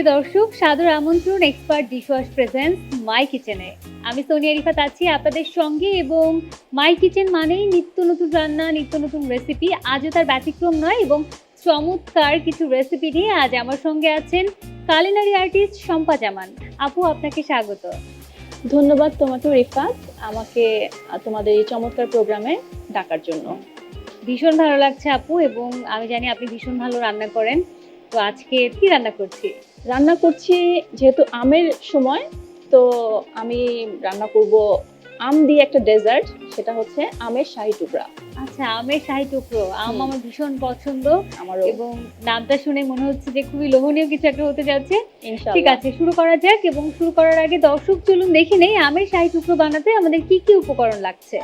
প্রিয় দর্শক সাদর আমন্ত্রণ এক্সপার্ট ডিশওয়াশ প্রেজেন্স মাই কিচেনে আমি সোনিয়া রিফাত আছি আপনাদের সঙ্গে এবং মাই কিচেন মানেই নিত্য নতুন রান্না নিত্য নতুন রেসিপি আজও তার ব্যতিক্রম নয় এবং চমৎকার কিছু রেসিপি নিয়ে আজ আমার সঙ্গে আছেন কালিনারি আর্টিস্ট শম্পা জামান। আপু আপনাকে স্বাগত। ধন্যবাদ তোমাকে রিফাত। আমাকে তোমাদের এই চমৎকার প্রোগ্রামে ডাকার জন্য। ভীষণ ভালো লাগছে আপু এবং আমি জানি আপনি ভীষণ ভালো রান্না করেন। তো আজকে কি রান্না করছি? রান্না করছি যেহেতু আমের সময় তো আমি রান্না করব আম দিয়ে একটা ডেজার্ট সেটা হচ্ছে আমের শাহী টুকরা। আচ্ছা আমের শাহী টুকরো। আম আমার ভীষণ পছন্দ আমারও। এবং নামটা শুনে মনে হচ্ছে যে খুবই লোভনীয় কিছু একটা হতে যাচ্ছে। ঠিক আছে শুরু করা যাক এবং শুরু করার আগে দর্শক চলুন দেখে নেই আমের শাহী টুকরো বানাতে আমাদের কি কি উপকরণ লাগছে।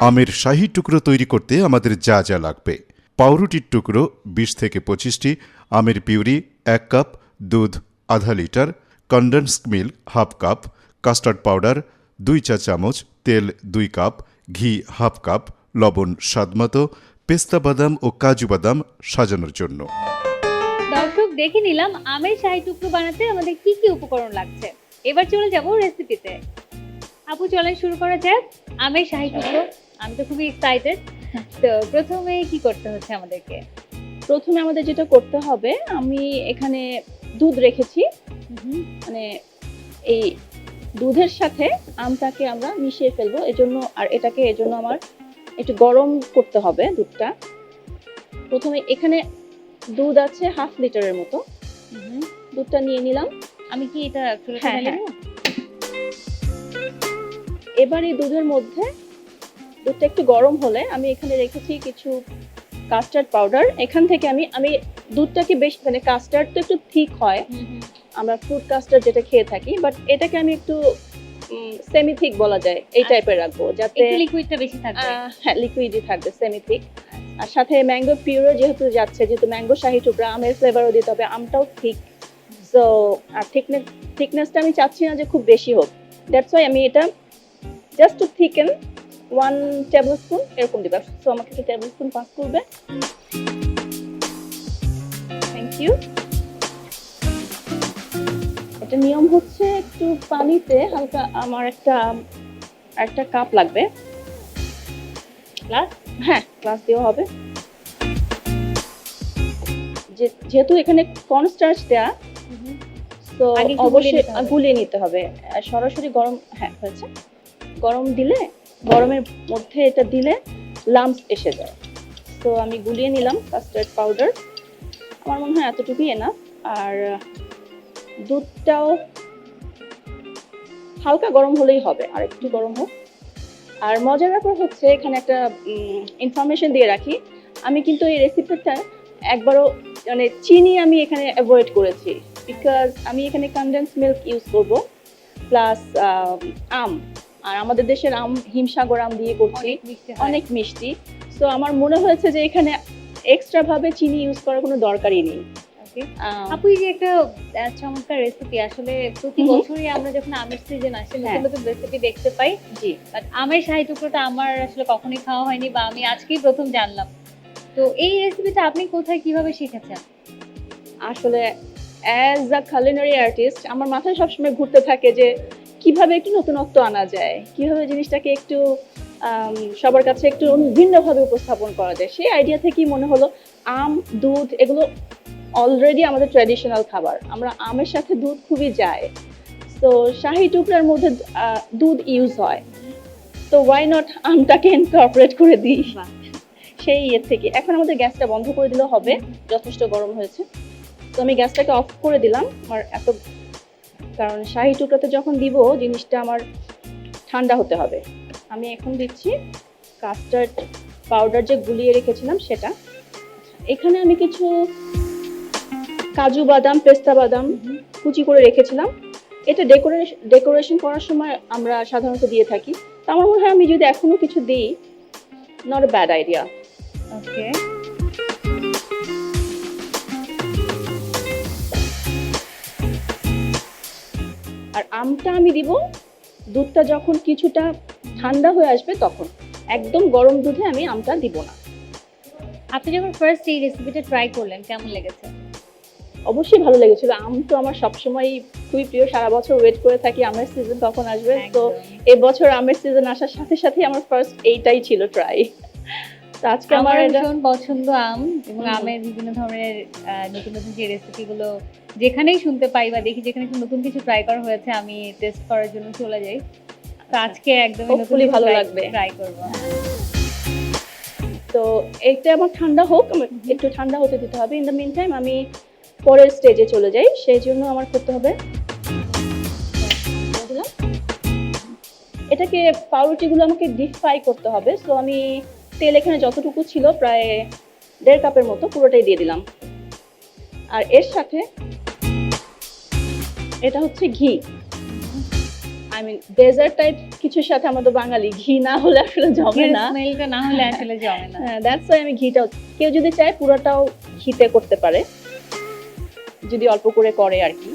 আমের শাহী টুকরো তৈরি করতে আমাদের যা যা লাগবে। পাউরুটির টুকরো বিশ থেকে পঁচিশটি আমের পিউরি এক কাপ দুধ, আধা litre condensed milk half cup custard powder দুই চা চামচ, তেল দুই কাপ, ঘি হাফ কাপ লবণ স্বাদমতো পেস্তা বাদাম ও কাজু বাদাম সাজানোর জন্য। দর্শক, দেখে নিলাম, আমের শাহী টুকরো বানাতে আমাদের কি কি উপকরণ লাগছে। এবার চলে যাব রেসিপিতে আপু, চলেন শুরু করা যাক। আমের শাহী টুকরো, আমি তো খুবই এক্সাইটেড তো প্রথমে কি করতে হচ্ছে আমাদেরকে? প্রথমে আমাদের যেটা করতে হবে আমি এখানে দুধ রেখেছি। মানে এই দুধের সাথে আমটাকে আমরা মিশিয়ে ফেলব। এজন্য আর এটাকে এজন্য আমার একটু গরম করতে হবে দুধটা। প্রথমে এখানে দুধ আছে হাফ লিটারের মতো। দুধটা নিয়ে নিলাম। আমি কি এটা হ্যাঁ, হ্যাঁ। এবার এই দুধের মধ্যে দুধটা একটু গরম হলে আমি এখানে রেখেছি কিছু কাস্টার্ড পাউডার এখান থেকে আমি আমি দুধটাকে বেশ মানে কাস্টার্ড তো একটু ঠিক হয়। আমরা ফ্রুট কাস্টার্ড যেটা খেয়ে থাকি বাট এটাকে আমি একটু সেমি থিক বলা যায় এই আচ্ছা। টাইপের রাখব যাতে লিকুইডটা বেশি থাকবে। হ্যাঁ লিকুইডই থাকবে সেমি থিক আর সাথে ম্যাঙ্গো পিউরো যেহেতু যাচ্ছে যেহেতু ম্যাঙ্গো শাহি টুকরা আমের ফ্লেভারও দিতে হবে আমটাও ঠিক সো আর থিকনেস থিকনেসটা আমি চাচ্ছি না যে খুব বেশি হোক। দ্যাটস ওয়াই আমি এটা just to thicken one tablespoon এরকম দিবে। সো আমাকে একটু টেবিল স্পুন পাস করবে। থ্যাংক ইউ এটা নিয়ম হচ্ছে একটু পানিতে হালকা আমার একটা একটা কাপ লাগবে। Glass? হ্যাঁ গ্লাস দেওয়া হবে। যে- যেহেতু এখানে কর্নস্টার্চ দেয়া। তো অবশ্যই গুলিয়ে নিতে হবে। আর সরাসরি গরম হ্যাঁ হয়েছে। গরম দিলে গরমের মধ্যে এটা দিলে লাম্পস এসে যায়। তো আমি গুলিয়ে নিলাম কাস্টার্ড পাউডার আমার মনে হয় এতটুকুই এনা আর, দুধটাও হালকা গরম হলেই হবে, আর একটু গরম হোক। আর মজার ব্যাপার হচ্ছে, এখানে একটা ইনফরমেশন দিয়ে রাখি। আমি কিন্তু এই রেসিপিটা একবারও মানে চিনি আমি এখানে অ্যাভয়েড করেছি। বিকজ আমি এখানে কনডেন্স মিল্ক ইউজ করব। প্লাস আম। আর আমাদের দেশের আম হিমসাগর আম দিয়ে করছি। অনেক মিষ্টি সো আমার মনে হয়েছে যে এখানে এক্সট্রা ভাবে চিনি ইউজ করার কোনো দরকারই নেই। আপু যে একটা চমৎকার রেসিপি আসলে প্রতি। বছরই আমরা যখন আমের সিজন আসে নতুন হ্যাঁ। নতুন রেসিপি দেখতে পাই। জি। বাট আমের শাহী টুকরোটা আমার আসলে কখনোই খাওয়া হয়নি বা আমি আজকেই প্রথম জানলাম। তো এই রেসিপিটা আপনি কোথায় কীভাবে শিখেছেন? আসলে অ্যাজ আ কালিনারি আর্টিস্ট আমার মাথায় সবসময় ঘুরতে থাকে যে কীভাবে একটু নতুনত্ব আনা যায়? কীভাবে জিনিসটাকে একটু সবার কাছে একটু ভিন্নভাবে উপস্থাপন করা যায়? সেই আইডিয়া থেকেই মনে হলো আম দুধ এগুলো অলরেডি আমাদের ট্র্যাডিশনাল খাবার। আমরা আমের সাথে দুধ খুবই যায়। তো শাহি টুকরার মধ্যে দুধ ইউজ হয়। তো ওয়াই নট আমটাকে ইনকর্পোরেট করে দিই? সেই ইয়ে থেকে। এখন আমাদের গ্যাসটা বন্ধ করে দিলেও হবে। যথেষ্ট গরম হয়েছে। তো আমি গ্যাসটাকে অফ করে দিলাম। আমার এত কারণ শাহি টুকরাতে যখন দিব, জিনিসটা আমার ঠান্ডা হতে হবে। আমি এখন দিচ্ছি কাস্টার্ড পাউডার যে গুলিয়ে রেখেছিলাম সেটা। এখানে আমি কিছু কাজু বাদাম, পেস্তা বাদাম কুচি করে রেখেছিলাম। এটা ডেকোরেশন ডেকোরেশন করার সময় আমরা সাধারণত দিয়ে থাকি। তো আমার মনে হয় আমি যদি এখনও কিছু দিই নট ব্যাড আইডিয়া ওকে আর আমটা আমি দিব দুধটা যখন কিছুটা ঠান্ডা হয়ে আসবে তখন। একদম গরম দুধে আমি আমটা দিব না। আপনি যখন ফার্স্ট এই রেসিপিটা ট্রাই করলেন কেমন লেগেছে? অবশ্যই ভালো লেগেছিল। আম তো আমার সবসময় খুবই প্রিয়। সারা বছর ওয়েট করে থাকি আমের সিজন কখন আসবে। তো এবছর আমের সিজন আসার সাথে সাথে আমার ফার্স্ট এইটাই ছিল ট্রাই তো আজকে আমার ভীষণ পছন্দ আম এবং আমের বিভিন্ন ধরনের নতুন নতুন যে রেসিপি গুলো যেখানেই শুনতে পাই বা দেখি যেখানে নতুন কিছু ট্রাই করা হয়েছে আমি টেস্ট করার জন্য চলে যাই। তো আজকে একদমই নতুন ভালো লাগবে। ট্রাই করব। তো এটা আমার ঠান্ডা হোক একটু ঠান্ডা হতে দিতে হবে। ইন দ্য মিন টাইম আমি পরের স্টেজে চলে যাই। সেই জন্য আমার করতে হবে। এটাকে পাউরুটিগুলো আমাকে ডিপ ফ্রাই করতে হবে? সো আমি তেল এখানে যতটুকু ছিল প্রায় দেড় কাপের মতো পুরোটাই দিয়ে দিলাম। আর এর সাথে এটা হচ্ছে ঘি। আই মিন ডেজার্ট টাইপ কিছুর সাথে আমাদের বাঙালি ঘি না হলে আসলে জমে না। স্মেলটা না হলে আসলে জমে না। হ্যাঁ দ্যাটস ওয়াই আমি ঘিটা কেউ যদি চায় পুরোটাও ঘিতে করতে পারে যদি অল্প করে করে আর কি।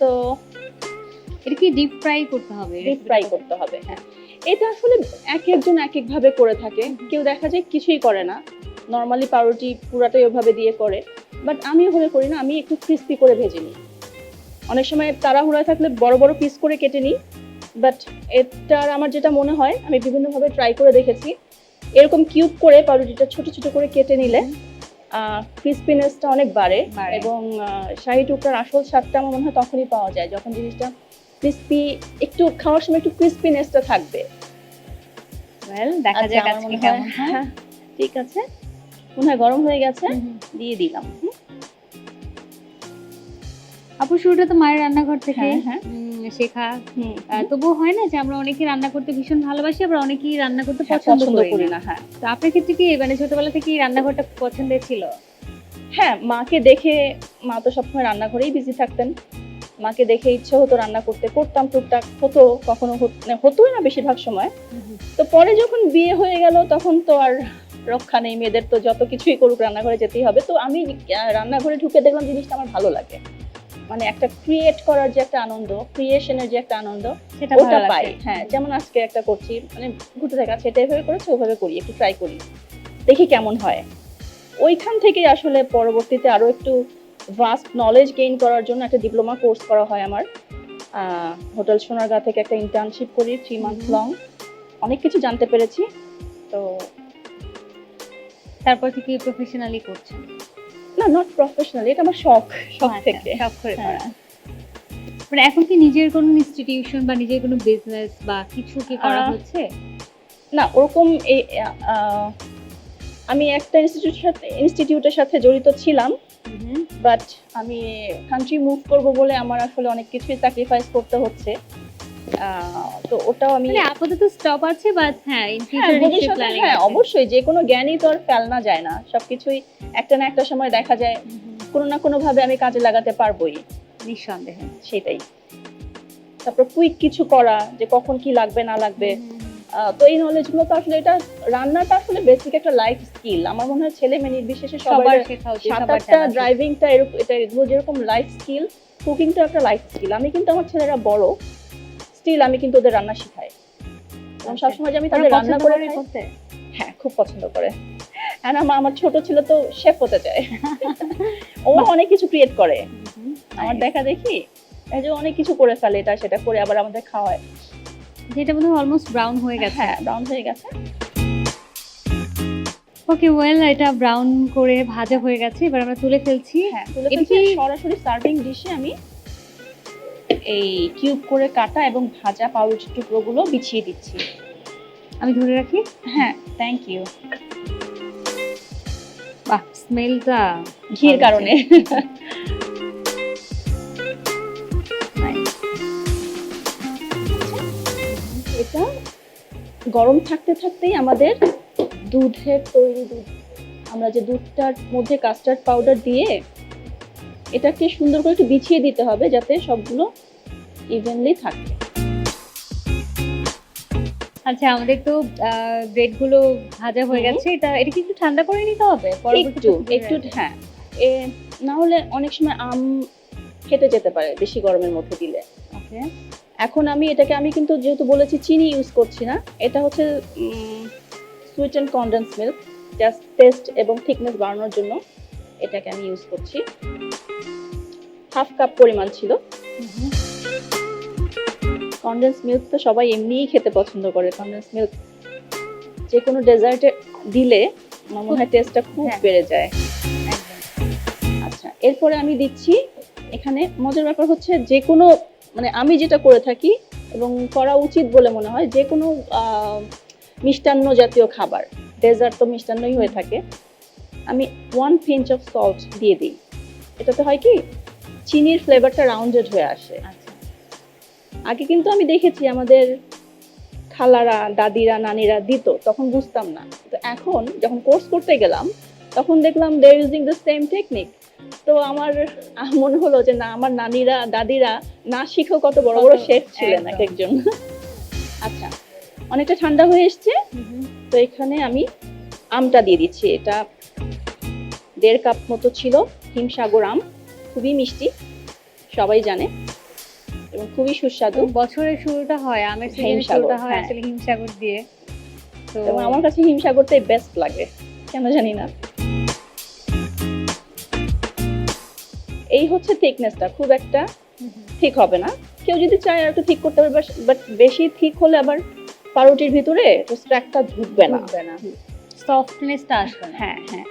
তো এটা কি ডিপ ফ্রাই করতে হবে। ডিপ ফ্রাই করতে হবে হ্যাঁ। এটা আসলে এক একজন এক এক ভাবে করে থাকে। কেউ দেখা যায় কিছুই করে না। নর্মালি পাউরুটি পুরাটাই ওভাবে দিয়ে করে। বাট আমি ওভাবে করি না আমি একটু ক্রিস্পি করে ভেজে নিই। অনেক সময় তাড়াহুড়ায় থাকলে বড় বড় পিস করে কেটে নিই। বাট এটার আমার যেটা মনে হয় আমি বিভিন্নভাবে ট্রাই করে দেখেছি। এরকম কিউব করে পাউরুটিটা ছোট ছোট করে কেটে নিলে ক্রিস্পিনেসটা অনেক বাড়ে বাড়ে। এবং শাহি টুকরার আসল স্বাদটা আমার মনে হয় তখনই পাওয়া যায় যখন জিনিসটা ক্রিস্পি একটু খাওয়ার সময় একটু ক্রিস্পিনেসটা থাকবে। ওয়েল দেখা আচ্ছা, যাক আজকে কেমন হয়- ঠিক আছে। মনে হয় গরম হয়ে গেছে। দিয়ে দিলাম। আপু শুরুটা তো মায়ের রান্নাঘর থেকে। হ্যাঁ, হ্যাঁ। শেখা। তবুও হয় না যে আমরা অনেকেই রান্না করতে ভীষণ ভালোবাসি আবার অনেকেই রান্না করতে হ্যাঁ, পছন্দ করি না। হ্যাঁ। তো আপনার ক্ষেত্রে কি মানে ছোটবেলা থেকেই রান্নাঘরটা পছন্দের ছিল? হ্যাঁ মাকে দেখে মা তো সবসময় রান্না রান্নাঘরেই বিজি থাকতেন। মাকে দেখে ইচ্ছে হতো রান্না করতে করতাম টুকটাক হতো কখনো হত- মানে হতোই না বেশিরভাগ সময়। তো পরে যখন বিয়ে হয়ে গেল তখন তো আর রক্ষা নেই মেয়েদের তো যত কিছুই করুক রান্নাঘরে যেতেই হবে। তো আমি রান্নাঘরে ঢুকে দেখলাম জিনিসটা আমার ভালো লাগে। মানে একটা ক্রিয়েট করার যে একটা আনন্দ ক্রিয়েশনের যে একটা আনন্দ সেটা ওটা পাই। হ্যাঁ যেমন আজকে একটা করছি মানে ঘুরতে থাকা সেটা এভাবে করেছে ওভাবে করি একটু ট্রাই করি। দেখি কেমন হয়। ওইখান থেকে আসলে পরবর্তীতে আরও একটু ভাস্ট নলেজ গেইন করার জন্য একটা ডিপ্লোমা কোর্স করা হয় আমার। হোটেল সোনারগাঁ থেকে একটা ইন্টার্নশিপ করি থ্রি মান্থ লং অনেক কিছু জানতে পেরেছি তো তারপর থেকে প্রফেশনালি করছেন? না নট প্রফেশনালি এটা আমার শখ শখ আচ্ছা, থেকে। শখ করে হ্যাঁ। করা। মানে এখন কি নিজের কোনো ইনস্টিটিউশন বা নিজের কোনো বিজনেস বা কিছু কি করা হচ্ছে? না ওরকম এই আমি একটা ইনস্টিটিউটের সাথে ইনস্টিটিউটের সাথে জড়িত ছিলাম। বাট আমি কান্ট্রি মুভ করব বলে আমার আসলে অনেক কিছুই স্যাক্রিফাইস করতে হচ্ছে। তো ওটাও আমি মানে আপাতত স্টপ আছে বাট হ্যাঁ ইন হ্যাঁ, ফিউচার প্ল্যানিং হ্যাঁ অবশ্যই যে কোনো জ্ঞানই তো আর ফেলনা যায় না। সবকিছুই একটা না একটা সময় দেখা যায়। কোনো না কোনো ভাবে আমি কাজে লাগাতে পারবোই। নিঃসন্দেহে। সেটাই। তারপর কুইক কিছু করা যে কখন কি লাগবে না লাগবে। তো এই নলেজগুলো তো আসলে এটা রান্নাটা আসলে বেসিক একটা লাইফ স্কিল আমার মনে হয় ছেলে মেয়ে নির্বিশেষে সবার সাঁতারটা ড্রাইভিংটা এরকম এটা এগুলো যেরকম লাইফ স্কিল কুকিংটা একটা লাইফ স্কিল আমি কিন্তু আমার ছেলেরা বড় স্টিল আমি কিন্তু ওদের রান্না শিখাই। আচ্ছা। সবসময় যে আমি তাদের রান্না করে? হ্যাঁ খুব পছন্দ করে। আর আমার আমার ছোট ছিল তো শেফ হতে চায়। ও অনেক কিছু ক্রিয়েট করে। আমার. দেখা দেখি এই যে অনেক কিছু করে ফেলে এটা সেটা করে আবার আমাদের খাওয়ায়। যেটা মনে হয় অলমোস্ট ব্রাউন হয়ে গেছে। হ্যাঁ ব্রাউন হয়ে গেছে। ওকে ওয়েল এটা ব্রাউন করে ভাজা হয়ে গেছে। এবার আমরা তুলে ফেলছি। হ্যাঁ তুলে ফেলছি। সরাসরি সার্ভিং ডিশে আমি এই কিউব করে কাটা এবং ভাজা পাউরুটির টুকরোগুলো বিছিয়ে দিচ্ছি। আমি ধরে রাখি? হ্যাঁ থ্যাংক ইউ বাহ স্মেলটা ঘির কারণে। গরম থাকতে থাকতেই আমাদের দুধের তৈরি দুধ আমরা যে দুধটার মধ্যে কাস্টার্ড পাউডার দিয়ে এটাকে সুন্দর করে একটু বিছিয়ে দিতে হবে যাতে সবগুলো ইভেনলি থাকে। আচ্ছা আমাদের তো ব্রেডগুলো ভাজা হয়ে গেছে এটা এটা কি একটু ঠান্ডা করে নিতে হবে? একটু একটু হ্যাঁ এ না হলে অনেক সময় আম ফেটে যেতে পারে বেশি গরমের মধ্যে দিলে। ওকে এখন আমি এটাকে আমি কিন্তু যেহেতু বলেছি চিনি ইউজ করছি না এটা হচ্ছে sweet and condense milk just taste এবং থিকনেস বাড়ানোর জন্য এটাকে আমি ইউজ করছি। হাফ কাপ পরিমাণ ছিল। কনডেন্স মিল্ক তো সবাই এমনিই খেতে পছন্দ করে। কনডেন্স মিল্ক যে কোনো ডেজার্টে দিলে আমার মনে হয় টেস্টটা খুব হ্যাঁ। বেড়ে যায়। আচ্ছা এরপরে আমি দিচ্ছি এখানে মজার ব্যাপার হচ্ছে যে কোনো মানে আমি যেটা করে থাকি এবং করা উচিত বলে মনে হয় যে কোনো মিষ্টান্ন জাতীয় খাবার ডেজার্ট তো মিষ্টান্নই হয়ে থাকে আমি ওয়ান পিঞ্চ অফ সল্ট দিয়ে দিই। এটাতে হয় কি চিনির ফ্লেভারটা রাউন্ডেড হয়ে আসে। আচ্ছা। আগে কিন্তু আমি দেখেছি আমাদের খালারা দাদিরা নানিরা দিত তখন বুঝতাম না। তো এখন যখন কোর্স করতে গেলাম তখন দেখলাম they using the same technique তো আমার মনে হলো যে না আমার নানিরা দাদিরা না শিখেও কত বড় বড় শেফ ছিলেন এক একজন আচ্ছা অনেকটা ঠান্ডা হয়ে এসছে। তো এখানে আমি আমটা দিয়ে দিচ্ছি। এটা দেড় কাপ মতো ছিল হিমসাগর আম। খুবই মিষ্টি সবাই জানে এবং খুবই সুস্বাদু। বছরের শুরুটা হয় আমের শুরুটা হয় হ্যাঁ। আসলে হিমসাগর দিয়ে। তো এবং আমার কাছে হিমসাগরটাই বেস্ট লাগে। কেন জানি না। এই হচ্ছে থিকনেসটা খুব একটা। ঠিক হবে না। কেউ যদি চায় আর একটু ঠিক করতে পারবে বাট বেশি ঠিক হলে আবার পাউরুটির ভিতরে স্ট্র্যাকটা ঢুকবে না। সফটনেসটা আসবে হ্যাঁ হ্যাঁ।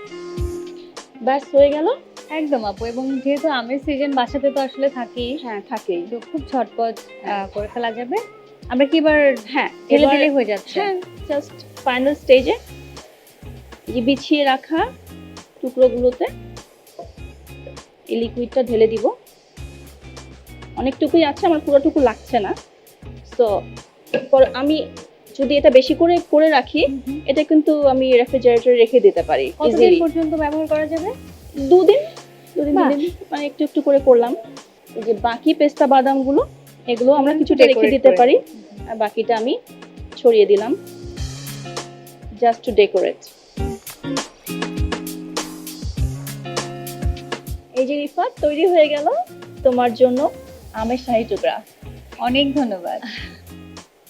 ব্যাস হয়ে গেল? একদম আপু এবং যেহেতু আমের সিজন বাসাতে তো আসলে থাকি হ্যাঁ থাকেই। তো খুব ঝটপট আহ, করে ফেলা যাবে। আমরা কি এবার হ্যাঁ ঢেলে দিলে হয়ে যাচ্ছে? হ্যাঁ জাস্ট ফাইনাল স্টেজে এই বিছিয়ে রাখা টুকরোগুলোতে এই লিকুইডটা ঢেলে দিব। অনেকটুকুই আছে আমার পুরোটুকু লাগছে না। সো আমি যদি এটা বেশি করে করে রাখি। এটা কিন্তু আমি রেফ্রিজারেটরে রেখে দিতে পারি কতদিন পর্যন্ত ব্যবহার করা যাবে? দুদিন। দুদিন দুদিন মানে একটু একটু করে করলাম। এই যে বাকি পেস্তা বাদামগুলো এগুলো আমরা কিছুটা রেখে দিতে পারি। আর বাকিটা আমি ছড়িয়ে দিলাম। জাস্ট টু ডেকোরেট এই যে রিফাত তৈরি হয়ে গেল তোমার জন্য আমের শাহী টুকরা। অনেক ধন্যবাদ।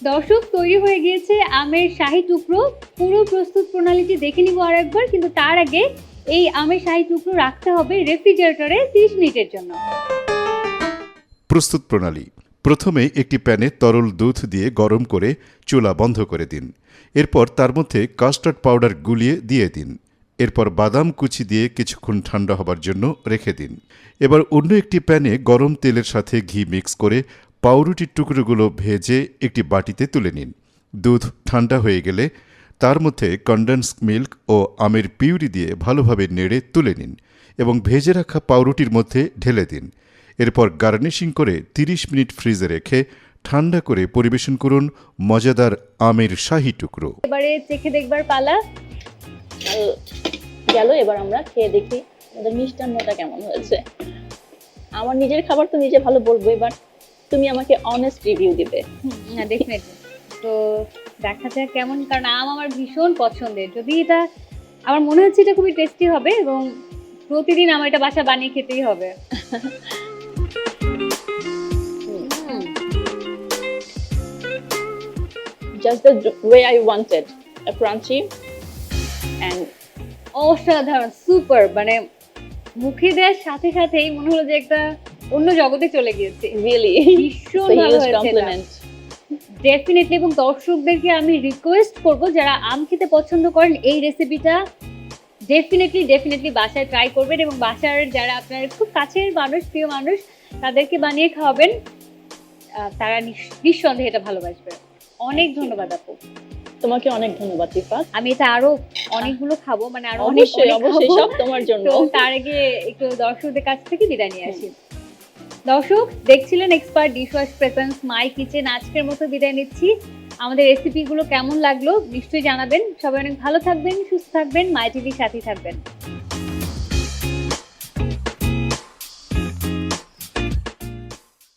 দর্শক তৈরি হয়ে গিয়েছে আমের শাহী টুকরো। পুরো প্রস্তুত প্রণালীটি দেখে নিব আর একবার কিন্তু তার আগে এই আমের শাহী টুকরো রাখতে হবে রেফ্রিজারেটরে 30 মিনিটের জন্য। প্রস্তুত প্রণালী। প্রথমে একটি প্যানে তরল দুধ দিয়ে গরম করে চুলা বন্ধ করে দিন। এরপর তার মধ্যে কাস্টার্ড পাউডার গুলিয়ে দিয়ে দিন। এরপর বাদাম কুচি দিয়ে কিছুক্ষণ ঠান্ডা হবার জন্য রেখে দিন। এবার অন্য একটি প্যানে গরম তেলের সাথে ঘি মিক্স করে পাউরুটির টুকরোগুলো ভেজে একটি বাটিতে তুলে নিন। দুধ ঠান্ডা হয়ে গেলে তার মধ্যে কন্ডেন্স মিল্ক ও আমের পিউরি দিয়ে ভালোভাবে নেড়ে তুলে নিন এবং ভেজে রাখা পাউরুটির মধ্যে ঢেলে দিন। এরপর গার্নিশিং করে 30 মিনিট ফ্রিজে রেখে ঠান্ডা করে পরিবেশন করুন মজাদার আমের শাহী টুকরো। এবারে চেখে দেখবার পালা। গেল এবার আমরা খেয়ে দেখি আমাদের মিষ্টান্নটা কেমন হয়েছে। আমার নিজের খাবার তো নিজে ভালো বলব এবার তুমি আমাকে অনেস্ট রিভিউ দিবে। না ডেফিনেটলি তো দেখা যাক কেমন কারণ আম আমার ভীষণ পছন্দের। যদি এটা আমার মনে হচ্ছে এটা খুবই টেস্টি হবে এবং প্রতিদিন আমার এটা বাসা বানিয়ে খেতেই হবে। Just the way I wanted. A crunchy and অসাধারণ সুপার মানে মুখে দেওয়ার সাথে সাথেই মনে হলো যে একটা অন্য জগতে চলে গিয়েছে। রিয়েলি ভীষণ ভালো হয়েছে ডেফিনেটলি এবং দর্শকদেরকে আমি রিকোয়েস্ট করব যারা আম খেতে পছন্দ করেন এই রেসিপিটা ডেফিনেটলি ডেফিনেটলি বাসায় ট্রাই করবেন এবং বাসার যারা আপনার খুব কাছের মানুষ প্রিয় মানুষ তাদেরকে বানিয়ে খাওয়াবেন। আহ, তারা নিঃসন্দেহে এটা ভালোবাসবে। অনেক ধন্যবাদ আপু। তোমাকে অনেক ধন্যবাদ ইফাত আমি এটা আরও অনেকগুলো খাব মানে আরও অবশ্যই অবশ্যই সব তোমার জন্য। তার আগে একটু দর্শকদের কাছ থেকে বিদায় নিয়ে আসি। দর্শক দেখছিলেন expert dishwash presents my kitchen আজকের মতো বিদায় নিচ্ছি। আমাদের রেসিপিগুলো কেমন লাগল নিশ্চয়ই জানাবেন। সবাই অনেক ভালো থাকবেন সুস্থ থাকবেন মাই টিভির সাথেই থাকবেন।